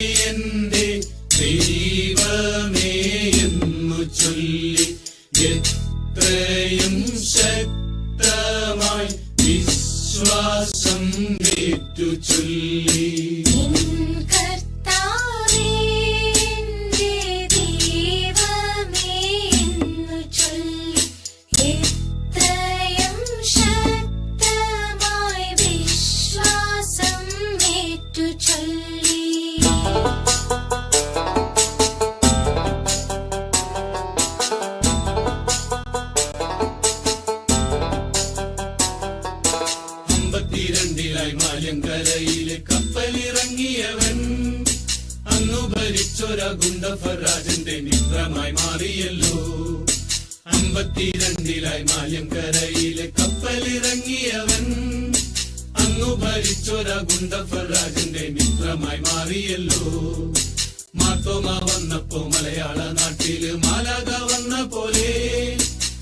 എന്റെ ദൈവമേ എന്നു ചൊല്ലി എത്രയും ശക്തമായി വിശ്വാസം ഏറ്റു ചൊല്ലി. ചൊല്ലി. അമ്പത്തിരണ്ടിലായി മാലങ്കരയിലെ കപ്പലിറങ്ങിയവൻ. അന്നു ഭരിച്ചൊര ഗുണ്ടഫരാജന്റെ മിത്രമായി മാറിയല്ലോ. അമ്പത്തിരണ്ടിലായി മാലങ്കരയിലെ കപ്പലിറങ്ങിയവൻ. അന്നു ഭരിച്ചൊര ഗുണ്ടഫരാജന്റെ മിത്രമായി മാറിയല്ലോ. മാത്തോമ വന്നപ്പോ മലയാള